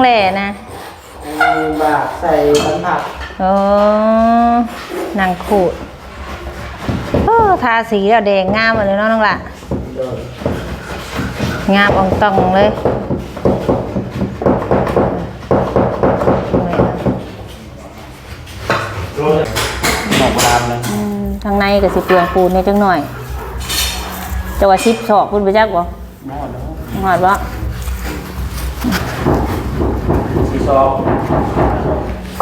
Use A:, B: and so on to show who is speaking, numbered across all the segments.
A: แหล่นะ
B: มีบากใส่สัมผัส
A: โอ้นางขูดโอ้ทาสีแล้วแดงงามหมดเลยเนาะน้องละ
B: โดย
A: งามอองตองเลย
B: หมอกรามเลย
A: อืมทางในก็สิเปลืองปูนในจังหน่อยจะว่าชิปชอบพุ่นไปจักบ่
B: หมอดเนาะ
A: หอดบ่
B: สีซอง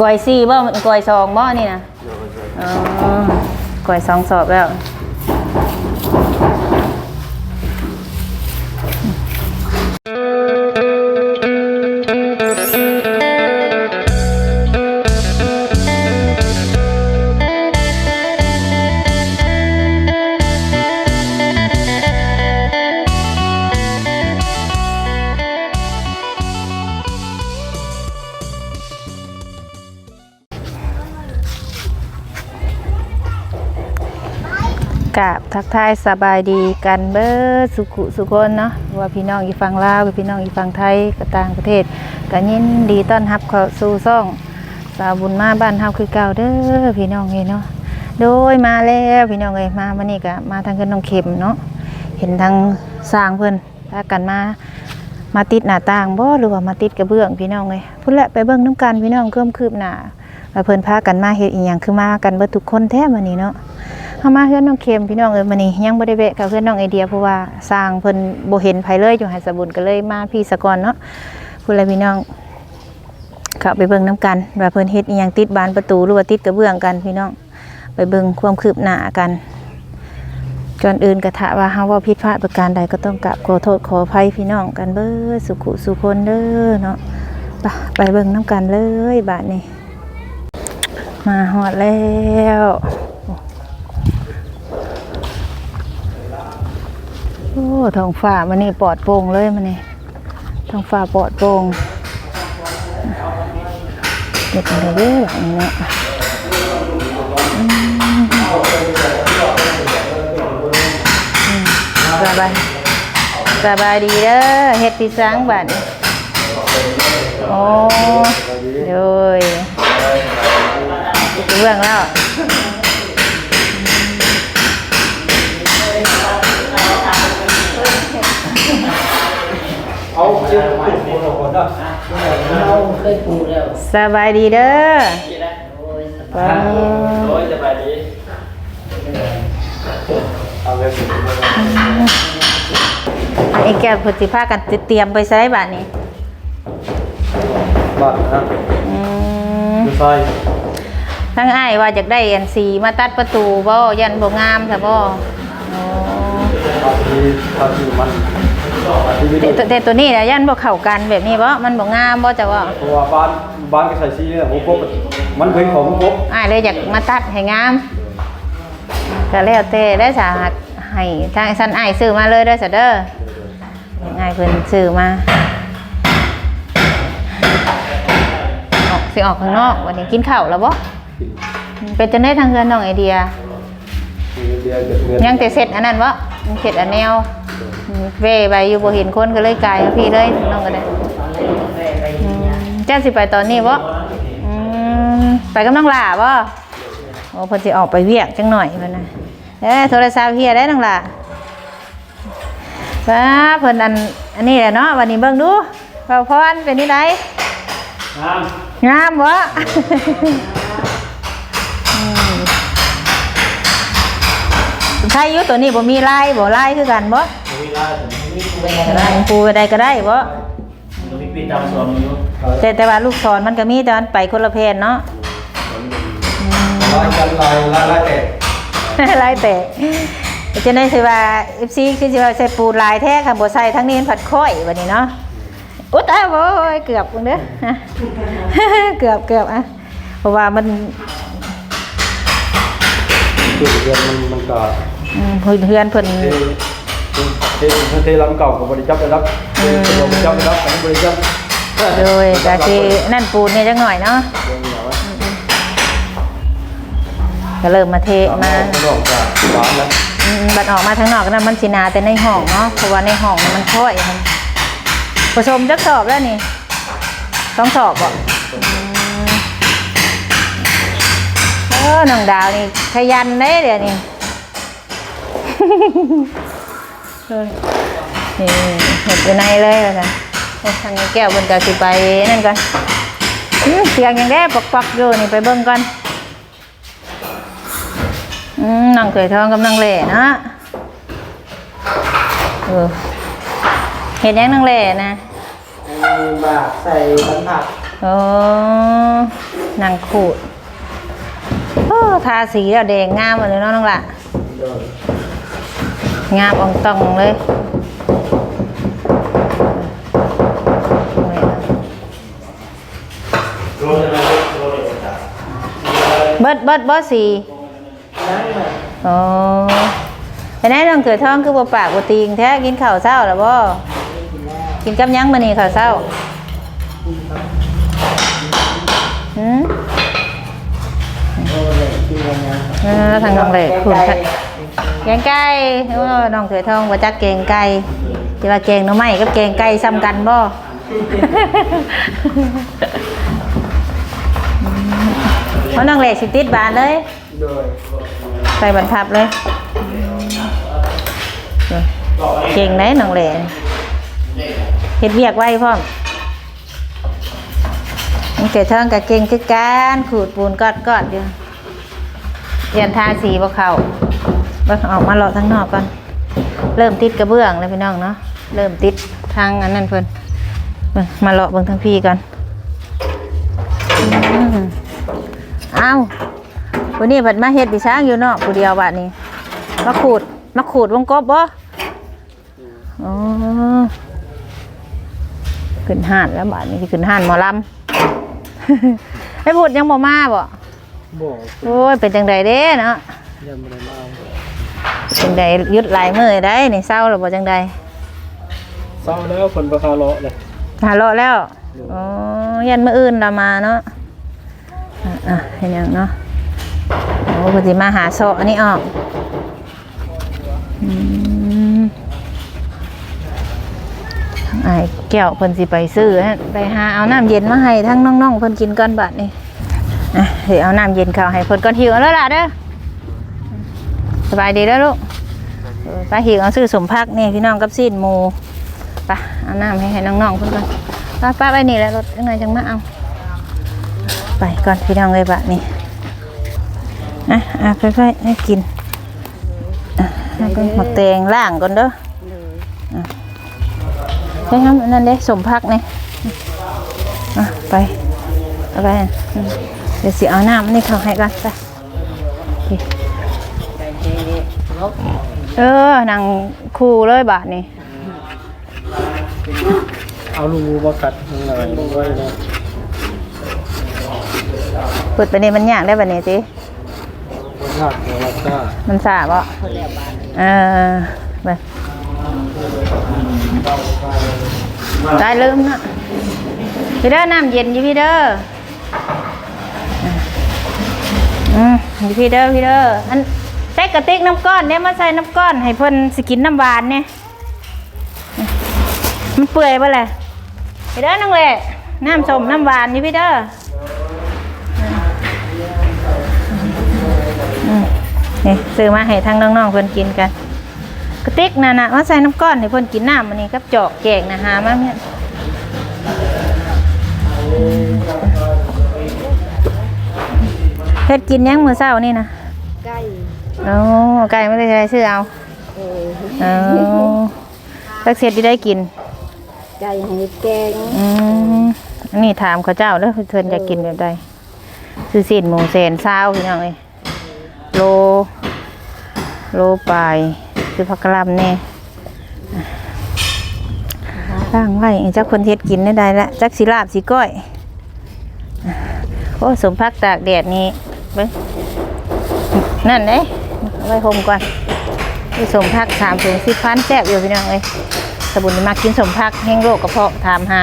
A: กอยซี่บ่มันกอยซองบ่นี่นะอ๋อกอยสองสอบแล้ว ทักทายสบายดีกันเบิดสุขุสุคนเนาะว่าพี่น้องอยู่ฝั่งลาวกับพี่น้องอยู่ฝั่งไทยกับต่างประเทศก็ยินดีต้อนรับเข้าสู่ซ่องสาวบุญมาบ้านเฮาคือเก่าเด้อพี่น้องเอ้ยเนาะโดยมาแล้วพี่น้องเอ้ยมาวันนี้ก็มาทางเงินน้องเข็มเนาะเห็นทางสร้างเพิ่นพากันมามาติดหน้าต่างบ่หรือว่ามาติดกระเบื้องพี่น้องเอ้ยพุ่นแหละไปเบิ่งน้ำกันพี่น้องเพิ่มคืบหน้าว่าเพิ่นพากันมาเฮ็ดอีหยังคือมากันเบิดทุกคนแท้มื้อนี้เนาะ เฮามาเฮือนน้องเข็มพี่น้องเอ้ยมื้อนี้ยังบ่ได้แวะกับเฮือนน้องไอเดียเพราะว่าสร้างเพิ่นบ่เห็นไผเลยอยู่ไห้สะบุญก็เลยมาพี่สะก่อนเนาะพุ่นละพี่น้องเข้าไปเบิ่งน้ำกันว่าเพิ่นเฮ็ดอีหยังติดบานประตูหรือว่าติดกระเบื้องกันพี่น้องไปเบิ่งความคืบหน้ากันก่อนอื่นก็ถ้าว่าเฮาว่าผิดพลาดประการใดก็ต้องกราบขอโทษขออภัยพี่น้องกันเบิดสุขุสุคนเด้อเนาะไปไปเบิ่งน้ำกันเลยบาดนี้มาฮอดแล้ว โอ้ท้องฟ้ามันนี่ปลอดโปร่งเลยมันนี่ท้องฟ้าปลอดโปร่งเด็กอะไรเด้อแบบนี้เนาะสบายสบายดีเด้อเฮ็ดพิซังบัดโอ้ยเรื่องแล้ว
B: เอาเชือกผูกคนละคนเนาะ
C: เราเคยปลูกแล้ว
A: สบายดีเด้อ
C: โอ้ย
A: ว้า
B: โอ้ยจะไปดีเอาไปผูกคนละ
A: ไอ้แก้วเพนสิพากันเตรียมไปใช้บัดนี้
B: บ้านนะ
A: อืม
B: ดูไฟ
A: ทั้งอ้ายว่าอยากได้อันสีมาตัดประตูบ่ยันบ่งามซะบ่โอ้
B: อาทีอาทีมันอาทีวิ
A: แต่
B: ดี
A: แต่แต่ตัวนี้น่ะยันบ่เข้ากันแบบนี้บ่มันบ่งามบ่จ้ะว่า
B: เพราะว่าบ้านบ้านก็ใส่ซีเนี่ยหัวกบมันเป็นของหัวกบ
A: อ้ายเลยอยากมาตัดให้งามก็แล้วแต่ได้สาหัสให้ทางซั่นอ้ายซื้อมาเลยเด้อซะเด้อง่ายเพิ่นซื้อมาออกสิออกข้างนอก วันนี้กินข้าวแล้วบ่เป็นจังได้ทางเฮือนน้องไอเดีย
B: เดียวเดือดเงิน
A: ยังแต่เสร็จอันนั้นวะยังเสร็จอันแนวเว่ไปอยู่บ่เห็นคนก็เลยกลายมาพี่เลยน้องก็ได้อืมเจ้าสิไปตอนนี้วะอืมไปกับน้องหล่าบ่โอ้เพิ่นสิออกไปเวียกจังหน่อยเพิ่นน่ะเอ้ยโทรศัพท์เฮียได้น้องหล่าป้าเพิ่นอันอันนี้แหละเนาะวันนี้เบิ่งดูเบาพรเป็นนี่ได
B: น้
A: งามวะใช่อยุตัวนี้บ่มีลายบ่ลายคือกันบ่ำ
B: มีลาย
C: มีปลูกไปไหนก็ได้
A: ปูไปใดก็ได้บ่
C: มีปีตามสวนอยู่
A: แต่แต่ว่าลูกศรมันก็มีแต่มันไปคนละเพนเนาะ
B: ลายกันลายลายลายแตก
A: ลายแต่จะได้สิว่า FC คือสิว่าใส่ปูลายแท้ค่ะบ่ใส่ทั้งนี้มันผัดค่อยบัดนี้เนาะอุ๊ยตายโว้ยเกือบพุ่นเด้อเกือบเกือบอะเพราะว่ามัน
B: จุดเดือนมันมันก็
A: อืมเพื่อนเพื่อนเพิ่น
B: เทเทเทลำเก่ากับบริจับไปรับเทบริจับไปรับแต่บริจับ
A: โดยกะสินั่นปูนเนี่ยจังหน่อยเนาะก็เริ่มมาเทมา
B: ขนอกก็หวานแล้ว
A: อืมบัดออกมาทางนอกนั้นมันสินาแต่ในห้องเนาะเพราะว่าในห้องมันค่อยมันผสมจักสอบแล้วนี่ต้องสอบบ่อืมเออน้องดาวนี่ขยันได้เดี๋ยวนี้ นี่เห็ดอยู่ในเลยว่าซั่นโอ้ทางนี้แก้วบนกะสิไปนั่นก่อนอื้อเสียงยังได้ปอกๆอยู่นี่ไปเบิ่งก่อนอืมน้องเคยทองกับน้องเหล่นะเออเห็นยังน้องเหล่นะ
C: บาใส่บรรทัด
A: โอ้นางขูดโอ้ทาสีแล้วแดงงามหมดเลยเนาะน้องละ
C: โดย
A: งามอองตองเลยเบิดเบิดเบิดสี
C: นั่งมา
A: โอ้เห็นไหมน้องเกิดท้องคือบ่ปากบ่ตีงแท้กินข้าวเช้าแล้วบ่กินกับหยังมื้อนี้ข้าวเช้าหืม
C: โอ้เลยที่วันนั้น
A: เออทางน้องเหล็กขูด แกงไก่โอ้น้องเสือทองว่าจักแกงไก่ที่ว่าแกงหน่อไม้กับแกงไก่ซ้ำกันบ่เพราะน้องเหล็กสิติดบานเลย
C: โดย
A: ใส่บรรทับเลยเก่งไหนน้องเหล็กเฮ็ดเวียกไว้พร้อมน้องเสือทองกับเก่งคือการขูดปูนกอดกอดๆอยู่เรียนทาสีบ่เข้า เบิ่งออกมาเลาะทั้งนอกก่อน เริ่มติดกระเบื้องแล้วพี่น้องเนาะ เริ่มติดทางอันนั้นเพิ่นเบิ่งมาเลาะเบิ่งทั้งพี่ก่อนอืมอ้าววันนี้เพิ่นมาเฮ็ดปีช้างอยู่เนาะผู้เดียวบัดนี้ มาขูด มาขูดวงกบบ่อ๋อขึ้นห้านแล้วบัดนี้สิขึ้นห้านหมอลำให้พูดยังบ่มาบ่
B: บอก
A: โอ้ยเป็นจังไดเด้เนาะ
B: ยังไม่ได้มา
A: จังใดยึดหลายมือได้นี่เศร้าหรือบ่จังใด
B: เศร้าแล้วคนประคาเลาะเลย
A: หาเลาะแล้วอ๋อยันมื้ออื่นเรามาเนาะอะอะเห็นยังเนาะโอ้พอดีมาหาโซะอันนี้ออกอืมทางไอ้ายแก้วเพิ่นสิไปซื้อฮะไปหาเอาน้ำเย็นมาให้ทั้งน้องๆเพิ่นกินก่อนบัดนี้อะเดี๋ยวเอาน้ำเย็นเข้าให้เพิ่นก่อนหิวแล้วล่ะเด้อ สบายดีเด้อลูกป้าหิวเอาซื้อสมพักนี่พี่น้องกับซีนหมูไปะเอาน้ำให้ให้น้องๆเพื่อนก่อนป้าป้าไปนี่แหละรถยังไงจังมาเอาไปก่อนพี่น้องเลยบะนี่อะอะไปไปให้กินอะแล้วก็หมักแตงล่างก่อนเด้อใช่ครับนั่นเด้สมพักนี่อะไปเอาไปเดี๋ยวสิเอาน้ำนี่เขาให้ก่อนไป
C: เอ
A: อนางคูเลยบาทนี่
B: เอาลูกมากัดข้างในไว้นะ
A: เปิดไปนี่มันยากได้แบบนี้สิ
B: หนักหัวรักษา
A: มันสาบ่
C: คนแล้วบ้าน
A: เออไปได้ลืมนะพี่เด้อน้ำเย็นอยู่พี่เด้ออืมอยู่พี่เด้อพี่เด้ออันใส่ กระติกน้ำก้อนเนี่ยมาใส่น้ำก้อน ให้เพิ่นสกินน้ำหวานเนี่ยมันเปื่อยไปเลยพี่เด้อน้องเล่น้ำสมน้ำหวานอยู่พี่เด้อนี่ซื้อมาให้ทั้งน้องๆเพิ่นกินกัน กระติกน่ะนะมาใส่น้ำก้อนให้เพิ่นกินน้ำมันนี่กับจอกแจกนะหามาเนี่ยเฮ็ดกินยังมื้อเช้านี่นะ โอ้ไก่ไม่ได้ใช้ซื้อเอา
D: เออ
A: เอาสักเสร็จที่ได้กิน
D: ไก่ให้แกง
A: อืมอันนี้ถามเขาเจ้าเด้อเพิ่นจะกินแบบใดซื้อสิ้นหมูแสนเศร้าพี่น้องเอ้ยโล โลปลายคือผักกะหล่ำนี่ตั้งไว้จักคนเฮ็ดกินได้ได้ละจักสิลาบสิก้อยโอ้สมพักตากแดดนี่เบิ่งนั่นเด้ เอาไว้ห่มก่อนนี่สมพักสามถุงสิบพันแซ่บอยู่พี่น้องเอ้ยสบุนมากินสมพักแห้งโรคกระเพาะถามหา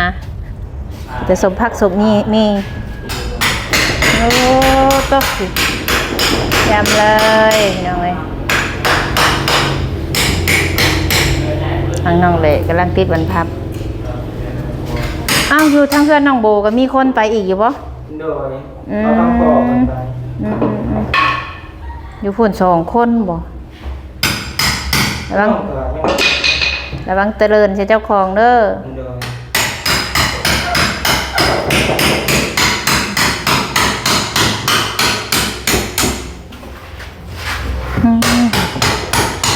A: แต่สมพักสมนี่มีโอ้ตกสิยำเลยพี่น้องเอ้ยทางน้องเละกำลังติดวันพับอ้าวอยู่ทางเพื่อนน้องโบก็มีคนไปอีกอยู่ปะ
C: โดยเราต้องขอกันไป
A: อยู่ฝุ่นสองคนบ่ระวัง
C: ต้องขอยัง
A: ระวังเจริญใช่เจ้าของเด้อ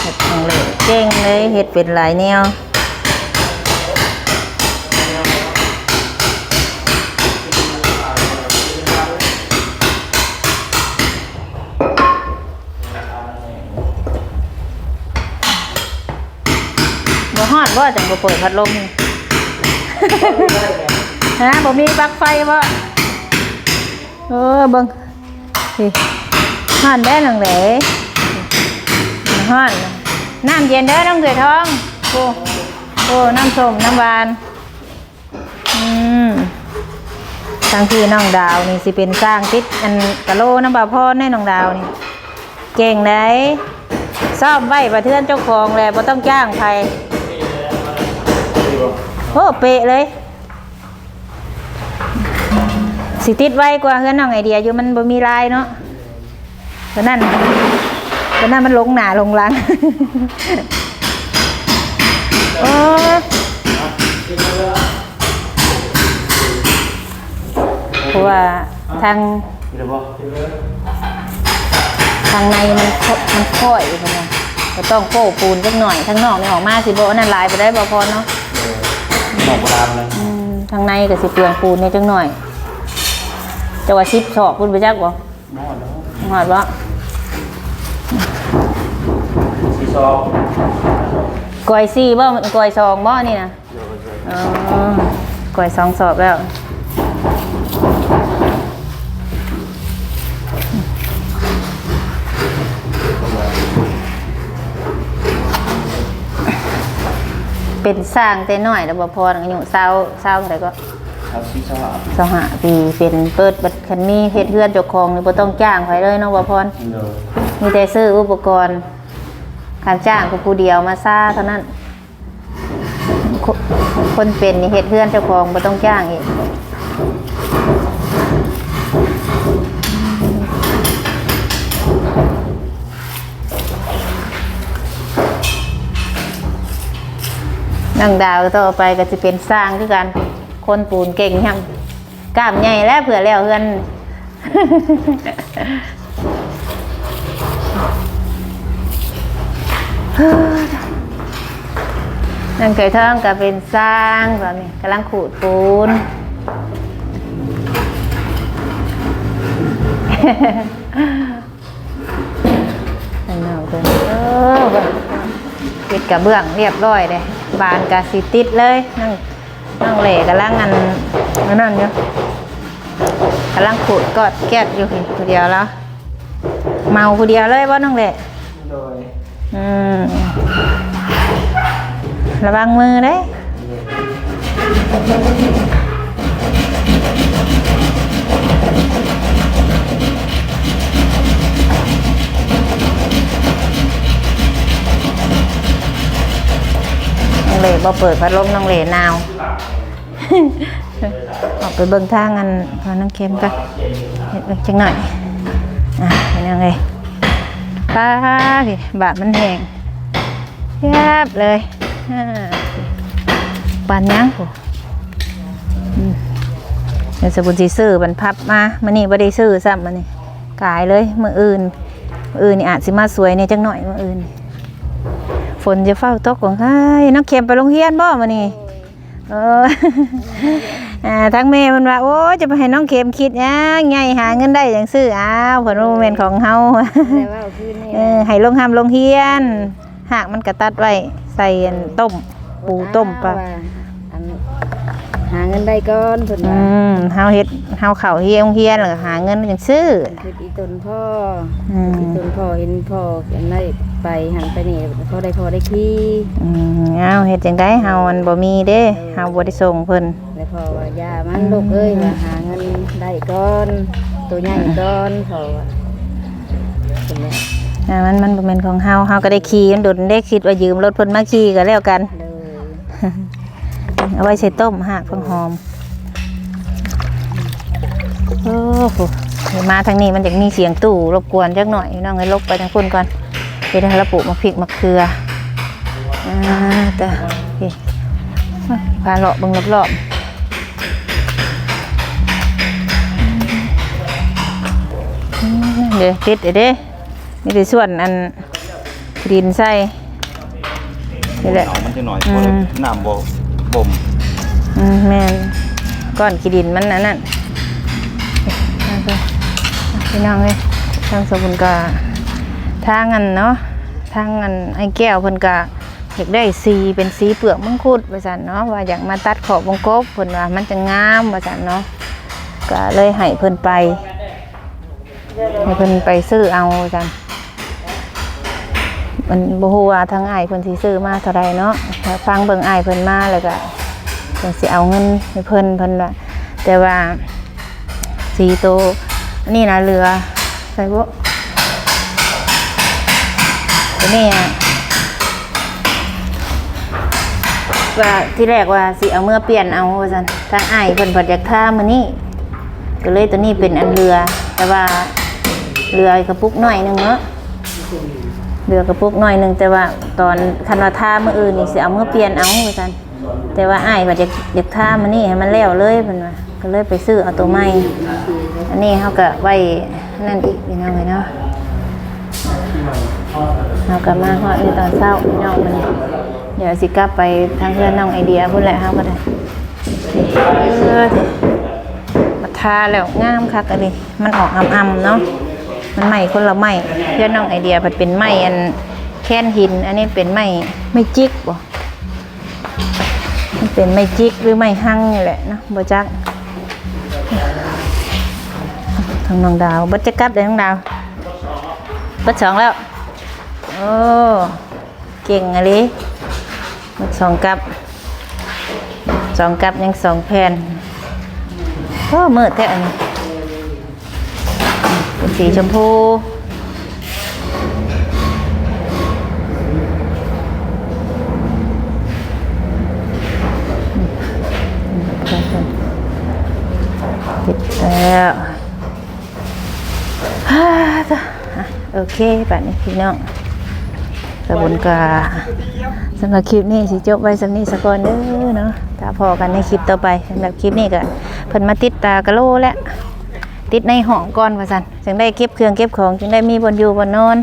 A: เฮ็ดของเหลวเก่งเลยเฮ็ดเป็นหลายแนว บ่ฮอดบ่จังบ่เปิดพัดลมนี่ฮะบ่มีปลั๊กไฟบ่เออเบิ่งนี่ฮ้อนได้นังแหลฮ้อนน้ำเย็นเด้อน้องเดือทองโอ้โอ้น้ำส้มน้ำหวานอืมทางที่น้องดาวนี่สิเป็นสร้างติดอันกะโลน้ำบาพรให้น้องดาวนี่เก่งได้ซ่อมไว้ประเทือนเจ้าของแหละบ่ต้องจ้างใคร อ้เป๊ะเลย สิติดไว้กว่าเฮือนน้องไอเดียอยู่มันบ่มีลายเนาะตอนนั้นตอนนั้นมันลงหนาลงหลังโอ้เพราะว่าทางทางในมันคมันค่อยไปนะก็ต้องโป้ปูนจักหน่อยทางนอกนี่ออกมาสิบ่อันนั้นลายไปได้บ่พอเนาะ
B: หมอกรามเลย
A: อืมทางในก็สิเปลืองปูนในจักหน่อยจะว่าชิปสอบพุ่นไปจักบ่
B: หมอดแล้ว
A: หอดบ่
B: สีซอก
A: กอยซี่บ่มันกอยซองบ่นี่นะอ๋อกอยซองสอบแล้ว เป็นสร้างแต่น้อยแล้วบ่พออายุเศร้าเศร้าเท่าไหร่ก็
B: ครับสีซอก
A: สหปีเป็นเปิดบัดคันมีเฮ็ดเฮือนเจ้าของนี่บ่ต้องจ้างไผเลยเนาะบ่พร
B: เดี๋ยว
A: มีแต่ซื้ออุปกรณ์การจ้างก็ผู้เดียวมาซ่าเท่านั้นคคนเป็นนี่เฮ็ดเฮือนเจ้าของบ่ต้องจ้างอีก นังดาวต่อไปก็จะเป็นสร้างคือกันคนปูนเก่งยังกล้ามใหญ่แล้วเผื่อแล้วเฮือนนั่นเคยท่องก็เป็นสร้างตอนนี้กำลังขูดปูนนั่นเอาเออ ติดกับเบื้องเรียบร้อยเลยบานกะสิติดเลยนั่งนั่งเหล่กำลังอันอันนั่นอยู่กำลังขูดกอดแก๊ดอยู่คนเดียวแล้ว เมาคนเดียวเลยว่าน้องเหล่
C: โดย
A: อืมระวังมือเด้ องเล่บ่เปิดพัดลมน้องเหล่หนาวออกไปเบิ่งทางอันพอน้องเค็มกันเห็ดเบิ่งจังหน่อยอะเป็นยังไงป้าดิบาดมันแห้งแยบเลยอ่าปานยังโหอืมเดี๋ยวสบุญสีซื้อบันพับมามันนี่บ่ได้ซื้อซ้ำมันนี่กายเลยมืออื่น มืออื่นนี่อาจสิมาสวยเนี่ยจังหน่อยมืออื่นนี่ นจะเฝ้าตกของใครน้องเข็มไปโรงเรียนบ่มานี่เอออ่าทั้งแม่เพิ่นว่าโอ้ยจะไปให้น้องเข็มคิดนะไงหาเงินได้อย่างซื้ออ้าวเพิ่นว่าบ่แม่นของเฮา
D: แต่ว่าคืนนี้
A: เออให้ลงห้ามลงเฮียนหากมันกระตัดไว้ใส่อันต้มปูต้มปลา
D: ว่าอัน หาเงินได้ก่อนเพิ่น
A: อื
D: ว่าม
A: เฮาเฮ็ดเฮาเข้าเฮียนเฮียนแล้วก็หาเงินจังซื้อ
D: คืออีตนพ่อ
A: อืม
D: อีตนพ่อเห็นพ่อกันได้ไปหันไปนี่พ่อได้พ่อได้ขี้
A: อืมเอาเฮ็ดจังได๋เฮามันบ่มีเด้เฮาบ่ได้ส่งเพิ่น
D: แล้วพ่อว่าอย่ามันลูกเอ้ยว่าหาเงินได้ก่อนตัวใหญ่ก่อนพ่อว่าเพิ่นว่า
A: อ่ามันมันบ่แม่นของเฮาเฮาก็ได้ขี่มันโดนได้คิดว่ายืมรถเพิ่นมาขี่ก็แล้วกัน
D: เลย
A: เอาไว้ใส่ต้มหากเพิ่งหอมโหมาทางนี้มันจะมีเสียงตู้รบกวนจักหน่อยน้องเลยลบไปทางคุณก่อนเดี๋ยวเราปลูกมะพริกมะเขืออ่าแต่นี่พาเลาะเบิ่งรอบๆอืมเดี๋ยวติดเดี๋ยวเด้นี่เป็นส่วนอันดินใส่นี่แหละ
E: เอามันจะหน่อย
A: อืม
E: เพราะน้ำบ่ บ่ม
A: อืมแม่นก้อนขี้ดินมันนั่นนั่นเอาเอาพี่น้องเลยทางสมุนกาทางอันเนาะทางอันไอ้แก้วเพิ่นกาอยากได้สีเป็นสีเปลือกมังคุดว่าซั่นเนาะว่าอยากมาตัดขอบวงกบเพิ่นว่ามันจะงามว่าซั่นเนาะก็เลยให้เพิ่นไปให้เพิ่นไปซื้อเอาว่าซั่น มันบ่ฮู้ว่าทางอ้ายเพิ่นสิซื้อมาเท่าใดเนาะถ้าฟังเบิ่งอ้ายเพิ่นมาแล้วก็เพิ่นสิเอาเงินให้เพิ่นเพิ่นว่าแต่ว่าสีโตวนี่นะเรือใส่บ่ตัวนี้อะว่าที่แรกว่าสิเอาเมื่อเปลี่ยนเอาว่าซั่นทางอ้ายเพิ่นพออยากท่ามื้อนี้ก็เลยตัวนี้เป็นอันเรือ แต่ว่าเรือกระปุกหน่อยหนึงเนาะ เรือกระปุกหน่อยหนึ่งแต่ว่าตอนคันว่าท่ามืออื่นนี่สิเอาเมื่อเปลี่ยนเอาว่าซั่นแต่ว่าอ้ายว่าจะอยากท่ามันนี่ให้มันแล้วเลยเพิ่นว่าก็เลยไปซื้อเอาตัวใหม่อันนี้เขาก็ไว้นั่นอีกพี่น้องเลยเนาะเราก็มาฮอดในตอนเช้าพี่น้องมันเดี๋ยวสิกลับไปทางเพื่อนน้องไอเดียพุ่นแหละเฮาก็ได้เออมาทาแล้วงามคักอันนี้มันออกอ่ำๆเนาะ มันใหมคนละใหมเพื่อนน้องไอเดียเพิ่นเป็นไม้อันแค่นหิน อันนี้เป็นไม้ไม่จิกบ่มันเป็นไม้จิกหรือไม้หั่งนี่แหละนะบ่จักทางน้องดาวบัดจะกลับเลยน้องดาวบัดสองแล้วโอ้เก่งอะไรบัดสองกลับสองกลับยังสองแผ่นโอ้มืดแท้อันนี้เป็น สีชมพู ติดแล้วฮ่าโอเคแบบนี้พี่น้องสบุนกาสำหรับคลิปนี้สิจบไว้สำนี้สะก่อนเด้อเนาะถ้าพอกันในคลิปต่อไปสำหรับคลิปนี้ก็เพิ่นมาติดตากะโลแล้ว ติดในห้องก่อนว่าซั่นจึงได้เก็บเครื่องเก็บของจึงได้มีบนอยู่บนนอน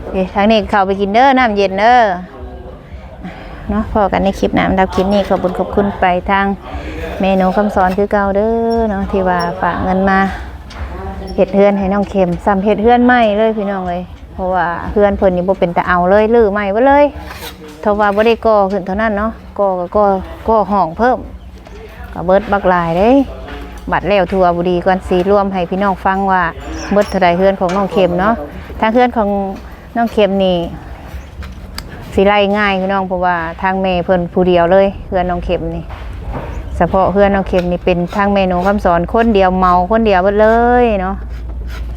A: โอเคทางนี้เข้าไปกินเด้อน้ำเย็นเด้อเนาะพอกันในคลิปน้าสำหรับคลิปนี้ขอบคุญขอบคุณไปทางเมนูคำสอนคือเก่าเด้อเนาะที่ว่าฝากเงินมาเห็ดเฮือนให้น้องเข็มซ้ำเห็ดเฮือนใหม่เลยพี่น้องเลยเพราะว่าเฮือนเพิ่นนี่บ่เป็นแตะเอาเลยลื้อใหม่บ่เลยเท่าว่าบ่ได้ก่อขึ้นเท่านั้นเนาะก่อก็ก่อก่อห้องเพิ่มก็เบิดบักหลายเด้ บัดแล้วทัวบุรีก่อนสีร่วมให้พี่น้องฟังว่าเบิดเท่าใดเฮือนของน้องเข็มเนาะทางเฮือนของน้องเข็มนี่สิไล่ง่ายพี่น้องเพราะว่าทางแม่เพิ่นผู้เดียวเลยเฮือนน้องเข็มนี่เฉพาะเพื่อนน้องเข็มนี่เป็นทางเมนูคำสอนคนเดียวเมาคนเดียวหมดเลยเนาะ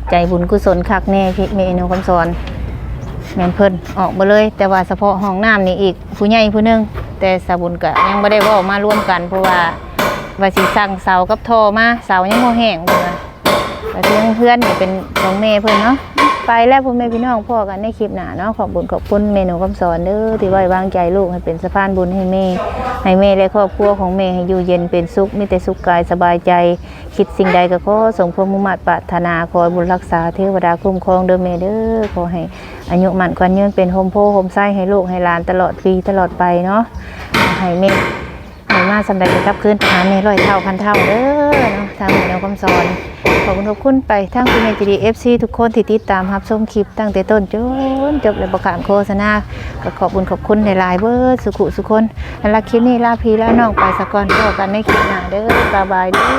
A: ใจบุญกุศลคักแน่พี่เมนูคำสอนแม่นเพิ่นออกมาเลย แต่ว่าเฉพาะห้องน้ำนี่อีกผู้ใหญ่ผู้หนึงแต่สาบุญก็ยังไม่ได้ว่ามาร่วมกันเพราะว่า ว่าสิสั่งเสากับโทมาเสายังบ่แห้งเพิ่นว่าแต่เพื่อนเพื่อนนี่เป็นของแม่เพิ่อนเนาะไปแล้วพ่อแม่พี่น้องพ่อกันในคลิปหนาเนาะขอบบุญขอบคุณเมนูคำสอนเด้อที่ไว้วางใจลูกให้เป็นสะพานบุญให้แม่ให้แม่และครอบครัวของแม่ให้อยู่เย็นเป็นสุขมีแต่สุขกายสบายใจ คิดสิ่งใดก็ขอส่งความมุ่งมั่นปรารถนาขอให้บุญรักษาเทวดาคุ้มครองเด้อแม่เด้อขอให้อายุมั่นขวัญยืนเป็นโฮมโพโฮมไส้ให้ลูกให้หลานตลอดปีตลอดไปเนาะให้แม่ ห้มาสำหรับกับคืนหาเม่ร้อยเท่าพันเท่าเด้อเนาะทางแนวคำสอนขอบคุณทุกคุณไปทั้งคุณเมจีดีเอฟซีทุกคนที่ติดตามรับชมคลิปตั้งแต่ต้นจนจบและประกาศโฆษณาก็ขอบคุณขอบคุณในลายเบิร์ดสุขุสุคนและคลิปนี้ลาพีแล้วน้องไปสะก่อนพบกันในคลิปหน้าเด้อสบายดี